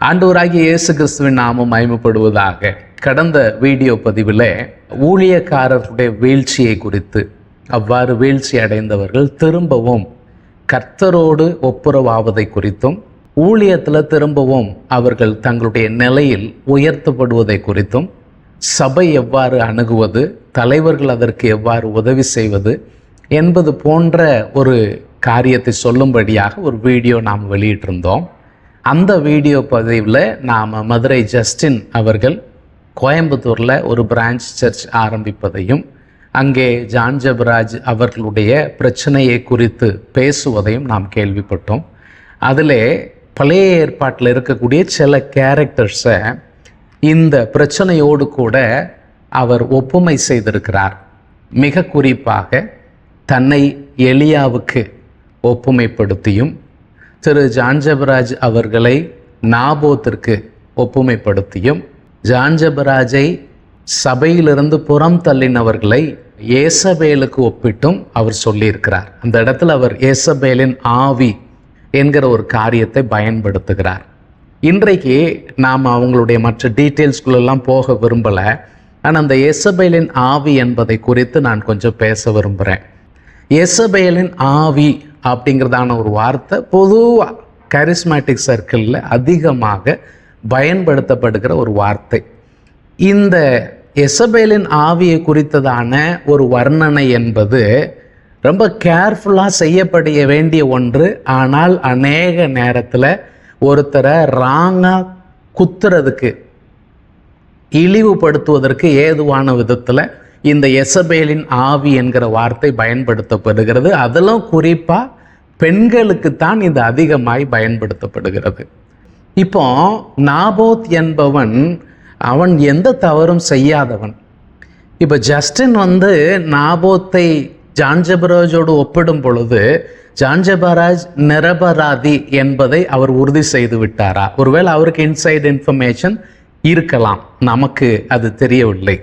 ஆண்டவராகிய இயேசு கிறிஸ்துவின் நாமம் மயமப்படுவதாக கடந்த வீடியோ பதிவில் ஊழியக்காரர்களுடைய வீழ்ச்சியை குறித்து அவ்வாறு வீழ்ச்சி அடைந்தவர்கள் திரும்பவும் கர்த்தரோடு ஒப்புரவாவதை குறித்தும் ஊழியத்தில் திரும்பவும் அவர்கள் தங்களுடைய நிலையில் உயர்த்தப்படுவதை குறித்தும் சபை எவ்வாறு அணுகுவது தலைவர்கள் அதற்கு எவ்வாறு உதவி செய்வது என்பது போன்ற ஒரு காரியத்தை சொல்லும்படியாக ஒரு வீடியோ நாம் வெளியிட்டிருந்தோம். அந்த வீடியோ பதிவில் நாம் மதுரை ஜஸ்டின் அவர்கள் கோயம்புத்தூரில் ஒரு பிரான்ச் சர்ச் ஆரம்பிப்பதையும் அங்கே ஜான் ஜபராஜ் அவர்களுடைய பிரச்சனையை குறித்து பேசுவதையும் நாம் கேள்விப்பட்டோம். அதில் பழைய ஏற்பாட்டில் இருக்கக்கூடிய சில கேரக்டர்ஸை இந்த பிரச்சனையோடு கூட அவர் ஒப்புமை செய்திருக்கிறார். மிக குறிப்பாக தன்னை எளியாவுக்கு ஒப்புமைப்படுத்தியும் திரு ஜான்ஜபராஜ் அவர்களை நாபோத்திற்கு ஒப்புமைப்படுத்தியும் ஜான்ஜபராஜை சபையிலிருந்து புறம் தள்ளினவர்களை ஏசபேலுக்கு ஒப்பிட்டும் அவர் சொல்லியிருக்கிறார். அந்த இடத்துல அவர் ஏசபேலின் ஆவி என்கிற ஒரு காரியத்தை பயன்படுத்துகிறார். இன்றைக்கு நாம் அவங்களுடைய மற்ற டீட்டெயில்ஸ்குள்ளெல்லாம் போக விரும்பலை. ஆனால் அந்த எசபேலின் ஆவி என்பதை குறித்து நான் கொஞ்சம் பேச விரும்புகிறேன் எசபேலின் ஆவி அப்படிங்கிறதான ஒரு வார்த்தை பொதுவாக கரிஸ்மேட்டிக் சர்க்கிளில் அதிகமாக பயன்படுத்தப்படுகிற ஒரு வார்த்தை. இந்த எசபேலின் ஆவியை குறித்ததான ஒரு வர்ணனை என்பது ரொம்ப கேர்ஃபுல்லாக செய்யப்பட வேண்டிய ஒன்று. ஆனால் அநேக நேரத்தில் ஒருத்தரை ராங்காக குத்துறதுக்கு இழிவுபடுத்துவதற்கு ஏதுவான விதத்தில் இந்த எசபேலின் ஆவி என்கிற வார்த்தை பயன்படுத்தப்படுகிறது. அதிலும் குறிப்பாக பெண்களுக்குத்தான் இது அதிகமாய் பயன்படுத்தப்படுகிறது. இப்போ நாபோத் என்பவன் அவன் எந்த தவறும் செய்யாதவன். இப்போ ஜஸ்டின் வந்து நாபோத்தை ஜான்ஜபராஜோடு ஒப்பிடும் பொழுது ஜான்ஜபராஜ் நிரபராதி என்பதை அவர் உறுதி செய்து விட்டாரா? ஒருவேளை அவருக்கு இன்சைட் இன்ஃபர்மேஷன் இருக்கலாம். நமக்கு அது தெரியவில்லை.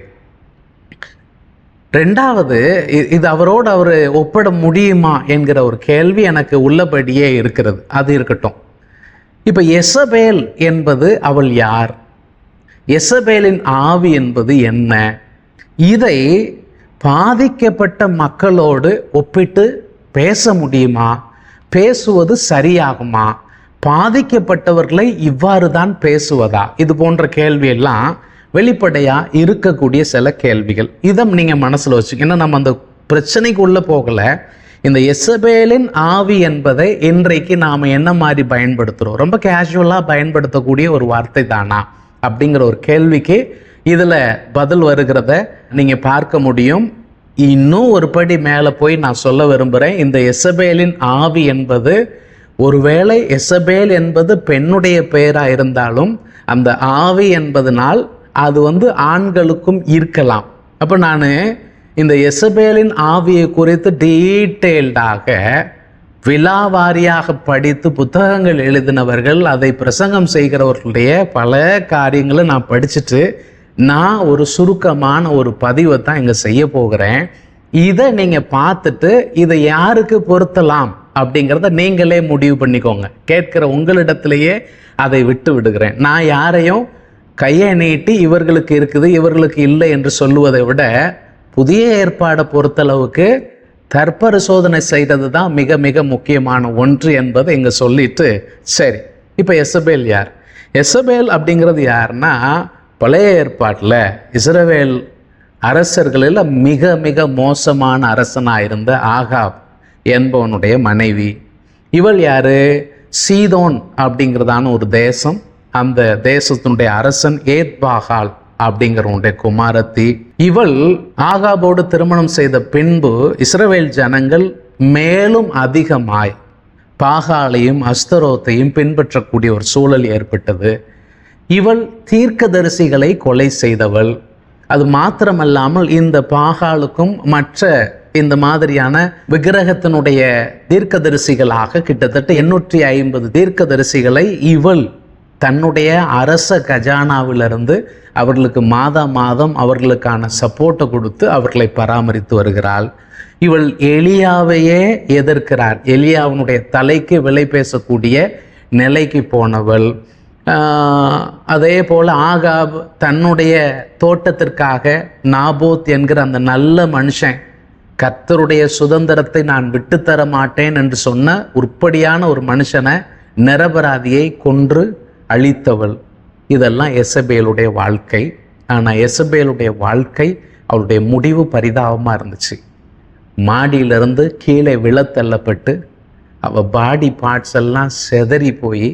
ரெண்டாவது இது அவரோடு அவர் ஒப்பிட முடியுமா என்கிற ஒரு கேள்வி எனக்கு உள்ளபடியே இருக்கிறது. அது இருக்கட்டும். இப்போ எசபேல் என்பது அவள் யார்? எசபேலின் ஆவி என்பது என்ன? இதை பாதிக்கப்பட்ட மக்களோடு ஒப்பிட்டு பேச முடியுமா? பேசுவது சரியாகுமா? பாதிக்கப்பட்டவர்களை இவ்வாறு தான் பேசுவதா? இது போன்ற கேள்வியெல்லாம் வெளிப்படையாக இருக்கக்கூடிய சில கேள்விகள். இதை நீங்கள் மனசில் வச்சுக்க ஏன்னா நம்ம அந்த பிரச்சனைக்குள்ளே போகலை. இந்த எசபேலின் ஆவி என்பதை இன்றைக்கு நாம் என்ன மாதிரி பயன்படுத்துகிறோம் ரொம்ப கேஷுவலாக பயன்படுத்தக்கூடிய ஒரு வார்த்தை தானா? அப்படிங்கிற ஒரு கேள்விக்கு இதில் பதில் வருகிறத நீங்கள் பார்க்க முடியும். இன்னும் ஒரு படி மேலே போய் நான் சொல்ல விரும்புகிறேன் இந்த எசபேலின் ஆவி என்பது ஒருவேளை எசபேல் என்பது பெண்ணுடைய பெயராக இருந்தாலும் அந்த ஆவி என்பதனால் அது வந்து ஆண்களுக்கும் இருக்கலாம். அப்போ நான் இந்த எசபேலின் ஆவியை குறித்து டீட்டெயில்டாக விலாவாரியாக படித்து புத்தகங்கள் எழுதினவர்கள் அதை பிரசங்கம் செய்கிறவர்களுடைய பல காரியங்களை நான் படிச்சுட்டு நான் ஒரு சுருக்கமான ஒரு பதிவை தான் இங்கே செய்ய போகிறேன். இதை நீங்கள் பார்த்துட்டு இதை யாருக்கு பொருத்தலாம் அப்படிங்கிறத நீங்களே முடிவு பண்ணிக்கோங்க. கேட்கிற உங்களிடத்திலேயே அதை விட்டு விடுகிறேன். நான் யாரையும் கையை நீட்டி இவர்களுக்கு இருக்குது இவர்களுக்கு இல்லை என்று சொல்லுவதை விட புதிய ஏற்பாடை பொறுத்தளவுக்கு தற்பரிசோதனை செய்தது தான் மிக மிக முக்கியமான ஒன்று என்பதை இங்கே சொல்லிட்டு சரி. இப்போ எசபேல் யார்? எசபேல் அப்படிங்கிறது யாருன்னா பழைய ஏற்பாட்டில் இஸ்ரவேல் அரசர்களில் மிக மிக மோசமான அரசனாக இருந்த ஆகாப் என்பவனுடைய மனைவி. இவள் யார்? சீதோன் அப்படிங்கிறதான ஒரு தேசம். அந்த தேசத்தினுடைய அரசன் ஏத்பாகால் அப்படிங்கிறவனுடைய குமாரத்தி. இவள் ஆகாபோடு திருமணம் செய்த பின்பு இஸ்ரவேல் ஜனங்கள் மேலும் அதிகமாய் பாகாலையும் அஸ்தரோத்தையும் பின்பற்றக்கூடிய ஒரு சூழல் ஏற்பட்டது. இவள் தீர்க்கதரிசிகளை கொலை செய்தவள். அது மாத்திரமல்லாமல் இந்த பாகாலுக்கும் மற்ற இந்த மாதிரியான விக்கிரகத்தினுடைய தீர்க்கதரிசிகளாக கிட்டத்தட்ட எண்ணூற்றி ஐம்பது தீர்க்கதரிசிகளை இவள் தன்னுடைய அரச கஜானாவிலிருந்து அவர்களுக்கு மாதா மாதம் அவர்களுக்கான சப்போர்ட்டை கொடுத்து அவர்களை பராமரித்து வருகிறாள். இவள் எலியாவையே எதிர்க்கிறார். எலியாவினுடைய தலைக்கு விலை பேசக்கூடிய நிலைக்கு போனவள். அதே போல் ஆகாப் தன்னுடைய தோட்டத்திற்காக நாபோத் என்கிற அந்த நல்ல மனுஷன் கர்த்தருடைய சுதந்திரத்தை நான் விட்டுத்தர மாட்டேன் என்று சொன்ன உருப்படியான ஒரு மனுஷனை நிரபராதியை கொன்று அழித்தவள். இதெல்லாம் எசபேலுடைய வாழ்க்கை. ஆனால் எசபேலுடைய வாழ்க்கை அவளுடைய முடிவு பரிதாபமாக இருந்துச்சு. மாடியிலிருந்து கீழே விழத்தள்ளப்பட்டு அவள் பாடி பார்ட்ஸ் எல்லாம் செதறி போய்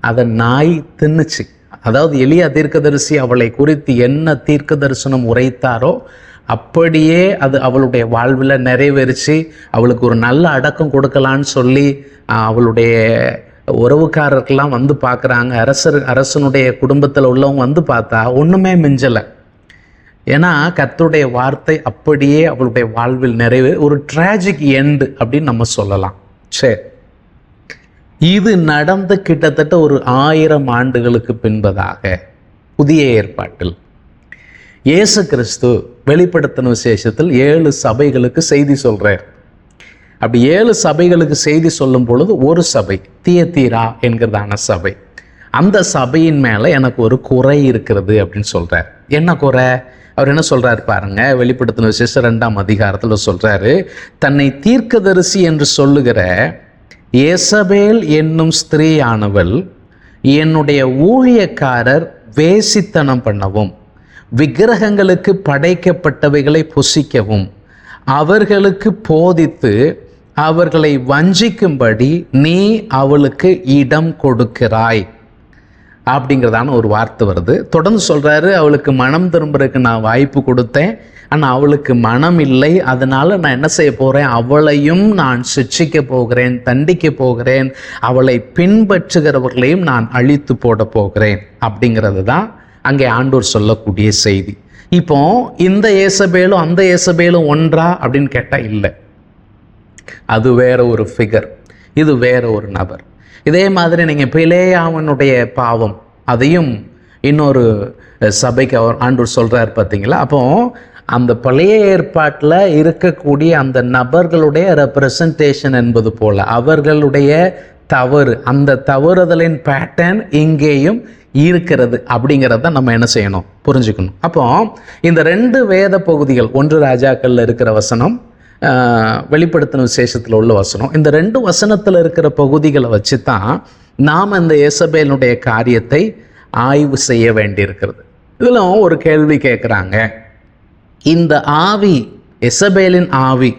அதை நாய் தின்னுச்சு. அதாவது எளிய தீர்க்கதரிசி அவளை குறித்து என்ன தீர்க்க தரிசனம் உரைத்தாரோ அப்படியே அது அவளுடைய வாழ்வில் நிறைவேறிச்சு. அவளுக்கு ஒரு நல்ல அடக்கம் கொடுக்கலான்னு சொல்லி அவளுடைய உறவுக்காரர்கள்லாம் வந்து பார்க்குறாங்க. அரசர் அரசனுடைய குடும்பத்தில் உள்ளவங்க வந்து பார்த்தா ஒன்றுமே மிஞ்சலை. ஏன்னா கத்துடைய வார்த்தை அப்படியே அவளுடைய வாழ்வில் நிறைவு ஒரு ட்ராஜிக் எண்டு அப்படின்னு நம்ம சொல்லலாம். சரி இது நடந்து கிட்டத்தட்ட ஒரு ஆயிரம் ஆண்டுகளுக்கு பின்பதாக புதிய ஏற்பாட்டில். இயேசு கிறிஸ்து வெளிப்படுத்தின விசேஷத்தில் ஏழு சபைகளுக்கு செய்தி சொல்கிறார் அப்படி ஏழு சபைகளுக்கு செய்தி சொல்லும் பொழுது ஒரு சபை தியத்தீரா என்கிறதான சபை. அந்த சபையின் மேலே எனக்கு ஒரு குறை இருக்கிறது அப்படின்னு சொல்கிறார் என்ன குறை? அவர் என்ன சொல்கிறார் பாருங்க வெளிப்படுத்தின விசேஷ ரெண்டாம் அதிகாரத்தில் சொல்கிறாரு தன்னை தீர்க்கதரிசி என்று சொல்லுகிற ஏசபேல் என்னும் ஸ்திரீயானவள் என்னுடைய ஊழியக்காரர் வேசித்தனம் பண்ணவும் விக்கிரகங்களுக்கு படைக்கப்பட்டவைகளை புசிக்கவும் அவர்களுக்கு போதித்து அவர்களை வஞ்சிக்கும்படி நீ அவளுக்கு இடம் கொடுக்கிறாய். அப்படிங்கிறதான ஒரு வார்த்தை வருது. தொடர்ந்து சொல்கிறாரு அவளுக்கு மனம் திரும்புறதுக்கு நான் வாய்ப்பு கொடுத்தேன். ஆனால் அவளுக்கு மனம் இல்லை. அதனால் நான் என்ன செய்ய போகிறேன் அவளையும் நான் சிக்ஷிக்க போகிறேன் தண்டிக்க போகிறேன். அவளை பின்பற்றுகிறவர்களையும் நான் அழித்து போட போகிறேன். அப்படிங்கிறது தான் அங்கே ஆண்டோர் சொல்லக்கூடிய செய்தி. இப்போ இந்த ஏசபேலும் அந்த ஏசபேலும் ஒன்றா அப்படின்னு கேட்டால் இல்லை. அது வேற ஒரு ஃபிகர் இது வேற ஒரு நபர். இதே மாதிரி நீங்கள் பிளேயாவனுடைய பாவம் அதையும் இன்னொரு சபைக்கு அவர் ஆண்டவர் சொல்கிறார் பார்த்தீங்களா அப்போ அந்த பழைய ஏற்பாட்டில் இருக்கக்கூடிய அந்த நபர்களுடைய ரெப்ரசன்டேஷன் என்பது போல அவர்களுடைய தவறு அந்த தவறுதலின் பேட்டர்ன் இங்கேயும் இருக்கிறது அப்படிங்கிறத நம்ம என்ன செய்யணும்? புரிஞ்சுக்கணும். அப்போ இந்த ரெண்டு வேத பகுதிகள் ஒன்று ராஜாக்கள்ல இருக்கிற வசனம் வெளிப்படுத்தின விசேஷத்தில் உள்ள வசனம். இந்த ரெண்டு வசனத்தில் இருக்கிற பகுதிகளை வச்சு தான் நாம் இந்த எசபேலுடைய காரியத்தை ஆய்வு செய்ய வேண்டியிருக்கிறது. இதில் ஒரு கேள்வி கேட்குறாங்க. இந்த ஆவி எசபேலின் ஆவி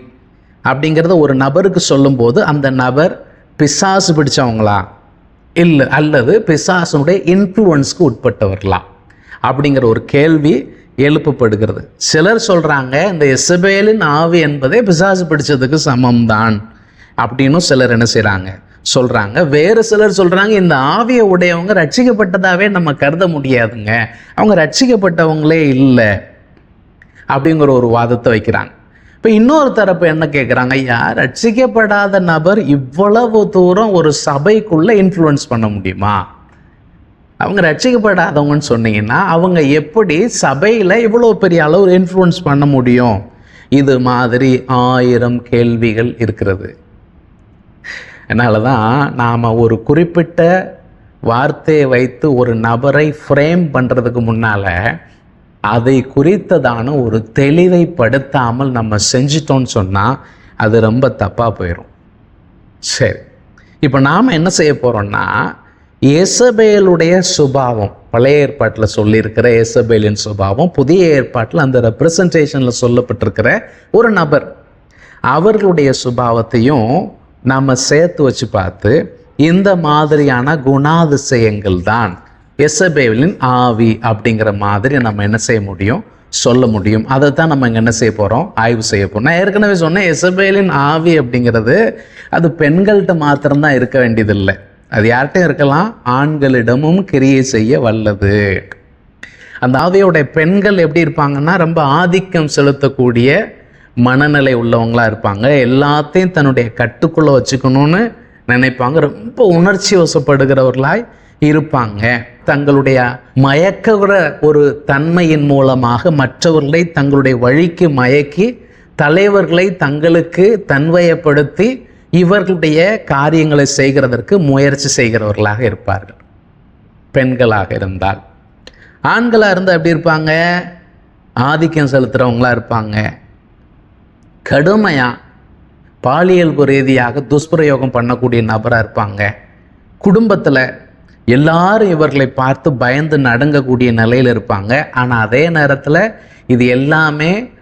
அப்படிங்கிறத ஒரு நபருக்கு சொல்லும்போது அந்த நபர் பிசாசு பிடிச்சவங்களா? இல்லை அல்லது பிசாசனுடைய இன்ஃப்ளூயன்ஸ்க்கு உட்பட்டவர்களா? அப்படிங்கிற ஒரு கேள்வி எழுப்பப்படுகிறது. சிலர் சொல்கிறாங்க இந்த எசபேலின் ஆவி என்பதே பிசாசு பிடிச்சதுக்கு சமம்தான் அப்படின்னும் சிலர் என்ன செய்கிறாங்க சொல்கிறாங்க வேறு சிலர் சொல்கிறாங்க இந்த ஆவியை உடையவங்க ரட்சிக்கப்பட்டதாகவே நம்ம கருத முடியாதுங்க. அவங்க ரட்சிக்கப்பட்டவங்களே இல்லை அப்படிங்கிற ஒரு வாதத்தை வைக்கிறாங்க. இப்போ இன்னொரு தரப்பு என்ன கேட்குறாங்க ஐயா ரட்சிக்கப்படாத நபர் இவ்வளவு தூரம் ஒரு சபைக்குள்ளே இன்ஃப்ளூயன்ஸ் பண்ண முடியுமா? அவங்க ரட்சிக்கப்படாதவங்கன்னு சொன்னீங்கன்னா அவங்க எப்படி சபையில் இவ்வளோ பெரிய அளவு இன்ஃப்ளூயன்ஸ் பண்ண முடியும்? இது மாதிரி ஆயிரம் கேள்விகள் இருக்கிறது. அதனால தான் நாம் ஒரு குறிப்பிட்ட வார்த்தையை வைத்து ஒரு நபரை ஃப்ரேம் பண்ணுறதுக்கு முன்னால் அதை குறித்ததான ஒரு தெளிவைப்படுத்தாமல் நம்ம செஞ்சிட்டோன்னு சொன்னால் அது ரொம்ப தப்பாக போயிடும் சரி. இப்போ நாம் என்ன செய்ய போகிறோம்னா ஏசபேலுடைய சுபாவம் பழைய ஏற்பாட்டில் சொல்லியிருக்கிற ஏசபேலின் சுபாவம் புதிய ஏற்பாட்டில் அந்த ரெப்ரசன்டேஷனில் சொல்லப்பட்டிருக்கிற ஒரு நபர். அவர்களுடைய சுபாவத்தையும் நம்ம சேர்த்து வச்சு பார்த்து இந்த மாதிரியான குணாதிசயங்கள் தான் எசபேலின் ஆவி அப்படிங்கிற மாதிரி நம்ம என்ன செய்ய முடியும்? சொல்ல முடியும். அதை தான் நம்ம இங்கே என்ன செய்ய போகிறோம் ஆய்வு செய்ய போகிறோம் நான் ஏற்கனவே சொன்னேன் எசபேலின் ஆவி அப்படிங்கிறது அது பெண்கள்கிட்ட மாத்திரம்தான் இருக்க வேண்டியதில்லை. அது யார்கிட்டையும் இருக்கலாம்? ஆண்களிடமும் கிரியை செய்ய வல்லது. அந்த ஆவியோடைய பெண்கள் எப்படி இருப்பாங்கன்னா ரொம்ப ஆதிக்கம் செலுத்தக்கூடிய மனநிலை உள்ளவங்களாக இருப்பாங்க. எல்லாத்தையும் தன்னுடைய கட்டுக்குள்ளே வச்சுக்கணும்னு நினைப்பாங்க. ரொம்ப உணர்ச்சி வசப்படுகிறவர்களாய் இருப்பாங்க. தங்களுடைய மயக்கிற ஒரு தன்மையின் மூலமாக மற்றவர்களை தங்களுடைய வழிக்கு மயக்கி தலைவர்களை தங்களுக்கு தன்வயப்படுத்தி இவர்களுடைய காரியங்களை செய்கிறதற்கு முயற்சி செய்கிறவர்களாக இருப்பார்கள். பெண்களாக இருந்தால். ஆண்களாக இருந்தால் எப்படி இருப்பாங்க? ஆதிக்கம் செலுத்துகிறவங்களா இருப்பாங்க. கடுமையாக பாலியல் ரீதியாக துஷ்பிரயோகம் பண்ணக்கூடிய நபராக இருப்பாங்க. குடும்பத்தில் எல்லாரும் இவர்களை பார்த்து பயந்து நடுங்கக்கூடிய நிலையில் இருப்பாங்க. ஆனால் அதே நேரத்தில் இது எல்லாமே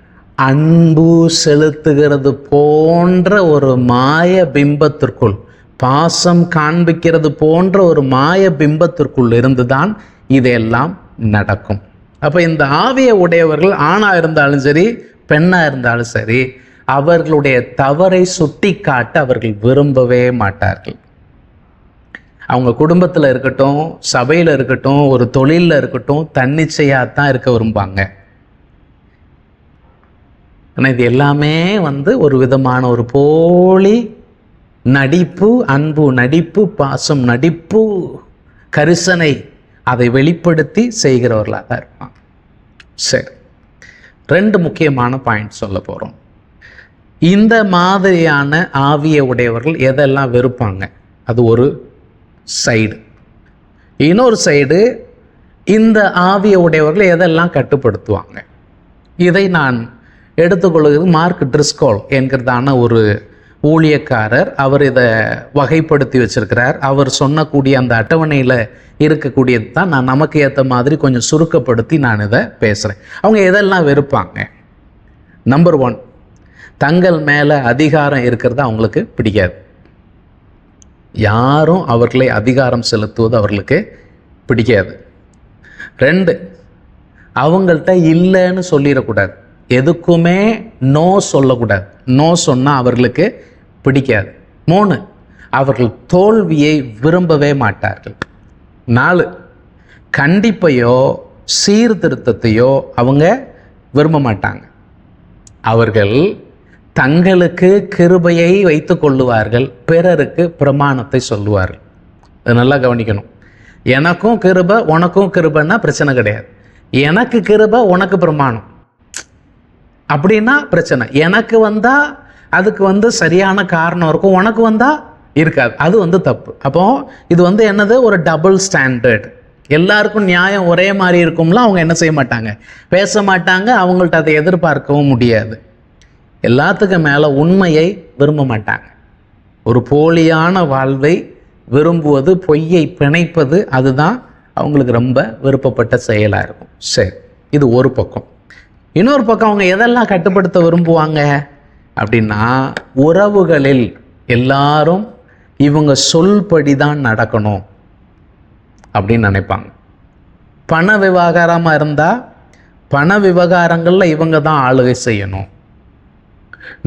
அன்பு செலுத்துகிறது போன்ற ஒரு மாய பிம்பத்திற்குள் பாசம் காண்பிக்கிறது போன்ற ஒரு மாய பிம்பத்திற்குள் இருந்துதான் இதெல்லாம் நடக்கும். அப்போ இந்த ஆவிய உடையவர்கள் ஆணாக இருந்தாலும் சரி பெண்ணாக இருந்தாலும் சரி அவர்களுடைய தவறை சுட்டி காட்ட அவர்கள் விரும்பவே மாட்டார்கள். அவங்க குடும்பத்தில் இருக்கட்டும் சபையில் இருக்கட்டும் ஒரு தொழிலில் இருக்கட்டும் தன்னிச்சையாக தான் இருக்க விரும்பாங்க ஆனால் இது எல்லாமே வந்து ஒரு விதமான ஒரு போலி நடிப்பு அன்பு நடிப்பு பாசம் நடிப்பு கரிசனை அதை வெளிப்படுத்தி செய்கிறவர்களாக தான் இருப்பான் சரி. ரெண்டு முக்கியமான பாயிண்ட் சொல்ல போகிறோம் இந்த மாதிரியான ஆவிய உடையவர்கள் எதெல்லாம் வெறுப்பாங்க? அது ஒரு சைடு இன்னொரு சைடு இந்த ஆவிய உடையவர்கள் எதெல்லாம் கட்டுப்படுத்துவாங்க? இதை நான் எடுத்துக்கொள்கிறது மார்க் ட்ரிஸ்கோல் என்கிறதான ஒரு ஊழியக்காரர் அவர் இதை வகைப்படுத்தி வச்சிருக்கிறார். அவர் சொன்னக்கூடிய அந்த அட்டவணையில் இருக்கக்கூடியது தான் நான் நமக்கு ஏற்ற மாதிரி கொஞ்சம் சுருக்கப்படுத்தி நான் இதை பேசுகிறேன் அவங்க எதெல்லாம் வெறுப்பாங்க? நம்பர் ஒன் தங்கள் மேலே அதிகாரம் இருக்கிறது அவங்களுக்கு பிடிக்காது. யாரும் அவர்களை அதிகாரம் செலுத்துவது அவர்களுக்கு பிடிக்காது. ரெண்டு அவங்கள்ட்ட இல்லைன்னு சொல்லிடக்கூடாது. எதுக்குமே நோ சொல்லக்கூடாது. நோ சொன்னால் அவர்களுக்கு பிடிக்காது. மூணு அவர்கள் தோல்வியை விரும்பவே மாட்டார்கள். நாலு கண்டிப்பையோ சீர்திருத்தத்தையோ அவங்க விரும்ப மாட்டாங்க. அவர்கள் தங்களுக்கு கிருபையை வைத்து கொள்ளுவார்கள் பிறருக்கு பிரமாணத்தை சொல்லுவார்கள். அது நல்லா கவனிக்கணும். எனக்கும் கிருபை உனக்கும் கிருபைன்னா பிரச்சனை கிடையாது. எனக்கு கிருபை உனக்கு பிரமாணம். அப்படின்னா பிரச்சனை. எனக்கு வந்தால் அதுக்கு வந்து சரியான காரணம் இருக்கும். உனக்கு வந்தால் இருக்காது. அது வந்து தப்பு. அப்போ இது வந்து என்னது? ஒரு டபுள் ஸ்டாண்டர்ட் எல்லாருக்கும் நியாயம் ஒரே மாதிரி இருக்கும்ல அவங்க என்ன செய்ய மாட்டாங்க? பேச மாட்டாங்க அவங்கள்ட்ட அதை எதிர்பார்க்கவும் முடியாது. எல்லாத்துக்கும் மேலே உண்மையை விரும்ப மாட்டாங்க. ஒரு போலியான வாழ்வை விரும்புவது பொய்யை பிணைப்பது அதுதான் அவங்களுக்கு ரொம்ப விருப்பப்பட்ட செயலாக இருக்கும். சரி இது ஒரு பக்கம். இன்னொரு பக்கம் அவங்க எதெல்லாம் கட்டுப்படுத்த விரும்புவாங்க அப்படின்னா உறவுகளில் எல்லாரும் இவங்க சொல்படி தான் நடக்கணும் அப்படின்னு நினைப்பாங்க. பண விவகாரமாக இருந்தால் பண விவகாரங்களில் இவங்க தான் ஆளுகை செய்யணும்.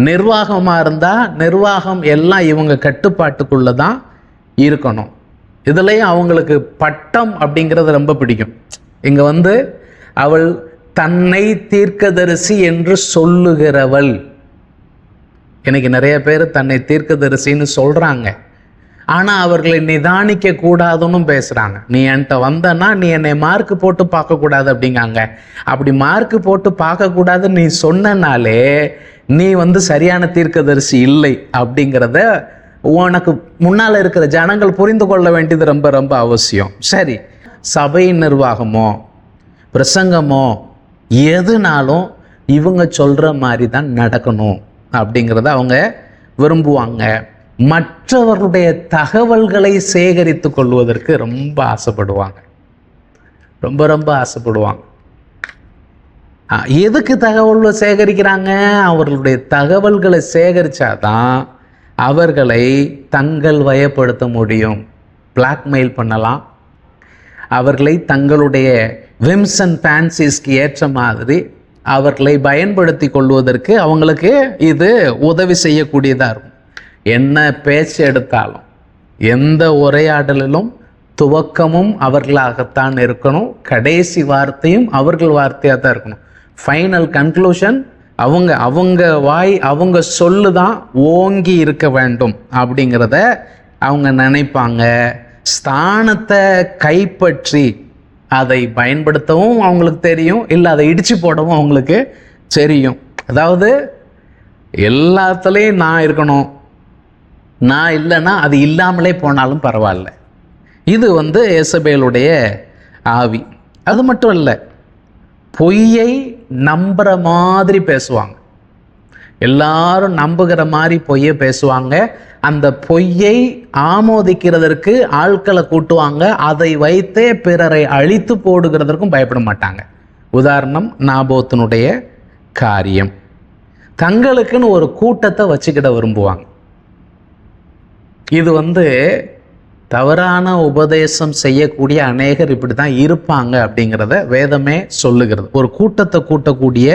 நிர்வாகமாக இருந்தால் நிர்வாகம் எல்லாம் இவங்க கட்டுப்பாட்டுக்குள்ளே தான் இருக்கணும். இதுலேயும் அவங்களுக்கு பட்டம் அப்படிங்கிறது ரொம்ப பிடிக்கும். இங்கே வந்து அவள் தன்னை தீர்க்கதரிசி என்று சொல்லுகிறவள். எனக்கு நிறைய பேர் தன்னை தீர்க்கதரிசின்னு சொல்கிறாங்க ஆனால் அவர்களை நிதானிக்க கூடாதுன்னு பேசுகிறாங்க நீ என்கிட்ட வந்தனா நீ என்னை மார்க் போட்டு பார்க்கக்கூடாது அப்படிங்காங்க. அப்படி மார்க் போட்டு பார்க்கக்கூடாது நீ சொன்னனாலே நீ வந்து சரியான தீர்க்கதரிசி இல்லை அப்படிங்கிறத உனக்கு முன்னால் இருக்கிற ஜனங்கள் புரிந்து கொள்ள வேண்டியது ரொம்ப ரொம்ப அவசியம். சரி சபை நிர்வாகமோ பிரசங்கமோ எதுனாலும் இவங்க சொல்கிற மாதிரி தான் நடக்கணும் அப்படிங்கிறத அவங்க விரும்புவாங்க. மற்றவர்களுடைய தகவல்களை சேகரித்து கொள்வதற்கு ரொம்ப ஆசைப்படுவாங்க. ரொம்ப ரொம்ப ஆசைப்படுவாங்க. எதுக்கு தகவல்களை சேகரிக்கிறாங்க? அவர்களுடைய தகவல்களை சேகரித்தாதான் அவர்களை தங்கள் வயப்படுத்த முடியும். பிளாக்மெயில் பண்ணலாம். அவர்களை தங்களுடைய விம்சன் ஃபேன்சிஸ்க்கு ஏற்ற மாதிரி அவர்களை பயன்படுத்தி கொள்வதற்கு அவங்களுக்கு இது உதவி செய்யக்கூடியதாக இருக்கும். என்ன பேச்சு எடுத்தாலும் எந்த உரையாடலிலும் துவக்கமும் அவர்களாகத்தான் இருக்கணும். கடைசி வார்த்தையும் அவர்கள் வார்த்தையாக தான் இருக்கணும். ஃபைனல் கன்க்ளூஷன் அவங்க அவங்க வாய் அவங்க சொல்லு தான் ஓங்கி இருக்க வேண்டும் அப்படிங்கிறத அவங்க நினைப்பாங்க. ஸ்தானத்தை கைப்பற்றி அதை பயன்படுத்தவும் அவங்களுக்கு தெரியும் இல்லை அதை இடித்து போடவும் அவங்களுக்கு தெரியும். அதாவது எல்லாத்துலேயும் நான் இருக்கணும். நான் இல்லைன்னா அது இல்லாமலே போனாலும் பரவாயில்ல. இது வந்து ஏசபேலுடைய ஆவி. அது மட்டும் இல்லை பொய்யை நம்புகிற மாதிரி பேசுவாங்க. எல்லாரும் நம்புகிற மாதிரி பொய்யை பேசுவாங்க. அந்த பொய்யை ஆமோதிக்கிறதற்கு ஆட்களை கூட்டுவாங்க. அதை வைத்தே பிறரை அழித்து போடுகிறதற்கும் பயப்பட மாட்டாங்க. உதாரணம் நாபோத்தினுடைய காரியம். தங்களுக்குன்னு ஒரு கூட்டத்தை வச்சுக்கிட விரும்புவாங்க. இது வந்து தவறான உபதேசம் செய்யக்கூடிய அநேகர் இப்படி தான் இருப்பாங்க அப்படிங்கிறத வேதமே சொல்லுகிறது. ஒரு கூட்டத்தை கூட்டக்கூடிய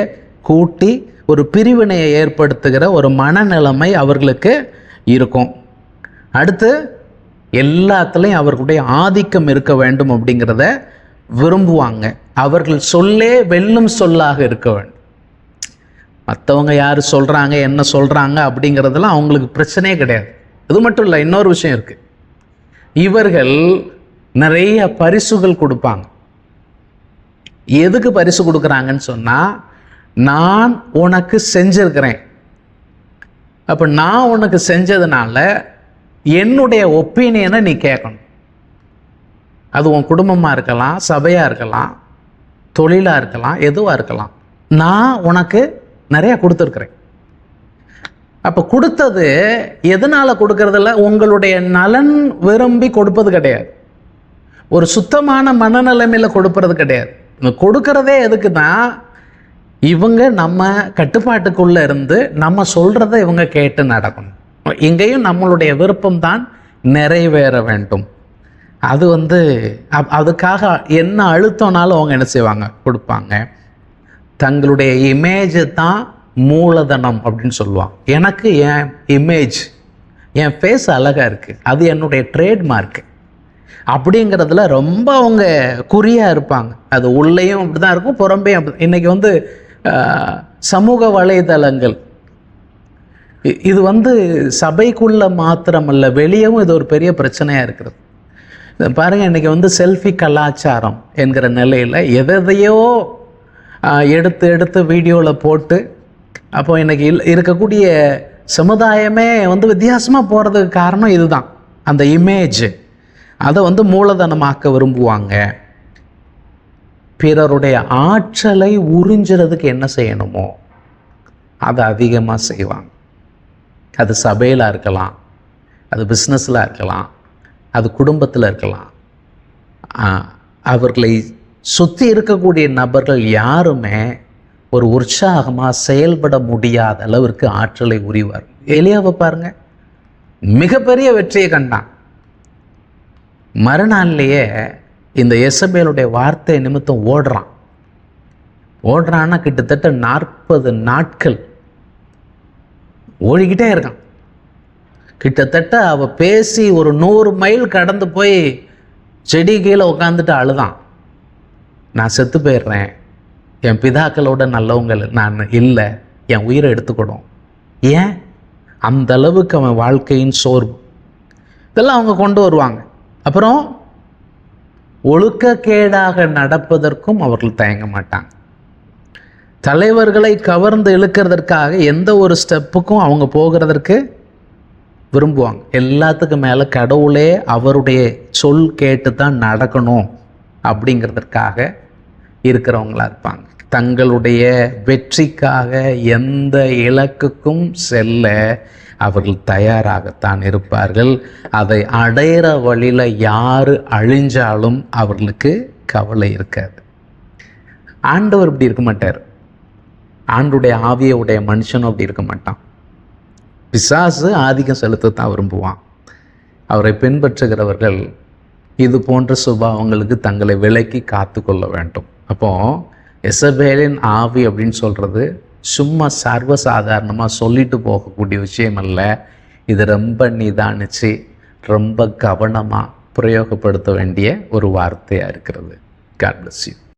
கூட்டி ஒரு பிரிவினையை ஏற்படுத்துகிற ஒரு மனநிலைமை அவர்களுக்கு இருக்கும். அடுத்து எல்லாத்துலேயும் அவர்களுடைய ஆதிக்கம் இருக்க வேண்டும் அப்படிங்கிறத விரும்புவாங்க. அவர்கள் சொல்லே வெல்லும் சொல்லாக இருக்க வேண்டும். மற்றவங்க யார் சொல்கிறாங்க என்ன சொல்கிறாங்க அப்படிங்கிறதெல்லாம் அவங்களுக்கு பிரச்சனையே கிடையாது. இது மட்டும் இல்லை இன்னொரு விஷயம் இருக்குது இவர்கள் நிறைய பரிசுகள் கொடுப்பாங்க. எதுக்கு பரிசு கொடுக்குறாங்கன்னு சொன்னால் நான் உனக்கு செஞ்சிருக்கிறேன். அப்போ நான் உனக்கு செஞ்சதுனால என்னுடைய ஒப்பீனியனை நீ கேட்கணும். அது உன் குடும்பமாக இருக்கலாம் சபையாக இருக்கலாம் தொழிலாக இருக்கலாம் எதுவாக இருக்கலாம். நான் உனக்கு நிறையா கொடுத்துருக்குறேன். அப்போ கொடுத்தது எதனால் கொடுக்கறதில்ல? உங்களுடைய நலன் விரும்பி கொடுப்பது கிடையாது. ஒரு சுத்தமான மனநிலைமையில் கொடுப்பது கிடையாது. கொடுக்கறதே எதுக்கு தான் இவங்க நம்ம கட்டுப்பாட்டுக்குள்ளே இருந்து நம்ம சொல்கிறத இவங்க கேட்டு நடக்கணும். இங்கேயும் நம்மளுடைய விருப்பம் தான் நிறைவேற வேண்டும். அது வந்து அப்- அதுக்காக என்ன அழுத்தம்னாலும் அவங்க என்ன செய்வாங்க? கொடுப்பாங்க. தங்களுடைய இமேஜ் தான் மூலதனம் அப்படின்னு சொல்லுவாங்க. எனக்கு என் இமேஜ் என் ஃபேஸ் அழகாக இருக்குது அது என்னுடைய ட்ரேட்மார்க்கு அப்படிங்கிறதுல ரொம்ப அவங்க குறியாக இருப்பாங்க. அது உள்ளேயும் அப்படி தான் இருக்கும் புறம்பையும் அப்படி இன்றைக்கி வந்து சமூக வலைதளங்கள். இது வந்து சபைக்குள்ளே மாத்திரமல்ல வெளியவும் இது ஒரு பெரிய பிரச்சனையாக இருக்கிறது. பாருங்கள் இன்றைக்கி வந்து செல்ஃபி கலாச்சாரம் என்கிற நிலையில் எதையோ எடுத்து எடுத்து வீடியோவில் போட்டு அப்போ இன்னைக்கு இல்- இருக்கக்கூடிய சமுதாயமே வந்து வித்தியாசமாக போகிறதுக்கு காரணம் இதுதான். அந்த இமேஜ். அதை வந்து மூலதனமாக்க விரும்புவாங்க. பிறருடைய ஆற்றலை உறிஞ்சுறதுக்கு என்ன செய்யணுமோ அதை அதிகமாக செய்வாங்க. அது சபையில் இருக்கலாம் அது பிஸ்னஸில் இருக்கலாம் அது குடும்பத்தில் இருக்கலாம். அவர்களை சுற்றி இருக்கக்கூடிய நபர்கள் யாருமே ஒரு உற்சாகமாக செயல்பட முடியாத அளவிற்கு ஆற்றலை உரிவார் எலியாவை பாருங்க மிகப்பெரிய வெற்றியை கண்டான். மறுநாள்லேயே இந்த எசபேலுடைய வார்த்தை நிமித்தம் ஓடுறான். ஓடுறான்னா கிட்டத்தட்ட நாற்பது நாட்கள் ஓடிக்கிட்டே இருக்கான். கிட்டத்தட்ட அவ பேசி ஒரு நூறு மைல் கடந்து போய் செடி கீழே உட்காந்துட்டு அழுதான். நான் செத்து போயிடுறேன். என் பிதாக்களோட நல்லவங்கள் நான் இல்லை. என் உயிரை எடுத்துக்கணும். ஏன்? அந்த அளவுக்கு அவன் வாழ்க்கையின் சோர்வு. இதெல்லாம் அவங்க கொண்டு வருவாங்க. அப்புறம் ஒழுக்கக்கேடாக நடப்பதற்கும் அவர்கள் தயங்க மாட்டாங்க. தலைவர்களை கவர்ந்து இழுக்கிறதற்காக எந்த ஒரு ஸ்டெப்புக்கும் அவங்க போகிறதற்கு விரும்புவாங்க. எல்லாத்துக்கும் மேலே கடவுளே அவருடைய சொல் கேட்டு தான் நடக்கணும் அப்படிங்கிறதற்காக இருக்கிறவங்களா இருப்பாங்க. தங்களுடைய வெற்றிக்காக எந்த இலக்குக்கும் செல்ல அவர்கள் தயாராகத்தான் இருப்பார்கள். அதை அடையிற வழியில் யார் அழிஞ்சாலும் அவர்களுக்கு கவலை இருக்காது. ஆண்டவர் இப்படி இருக்க மாட்டார். ஆண்டுடைய ஆவியை உடைய மனுஷனும் அப்படி இருக்க மாட்டான். பிசாசு ஆதிக்கம் செலுத்தத்தான் விரும்புவான். அவரை பின்பற்றுகிறவர்கள் இது போன்ற சுபாவங்களுக்கு தங்களை விலக்கி காத்து கொள்ள வேண்டும். அப்போ எசபேலின் ஆவி அப்படின்னு சொல்கிறது சும்மா சர்வசாதாரணமாக சொல்லிட்டு போகக்கூடிய விஷயம் அல்ல இது ரொம்ப நிதானிச்சு ரொம்ப கவனமாக பிரயோகப்படுத்த வேண்டிய ஒரு வார்த்தையாக இருக்கிறது. God bless you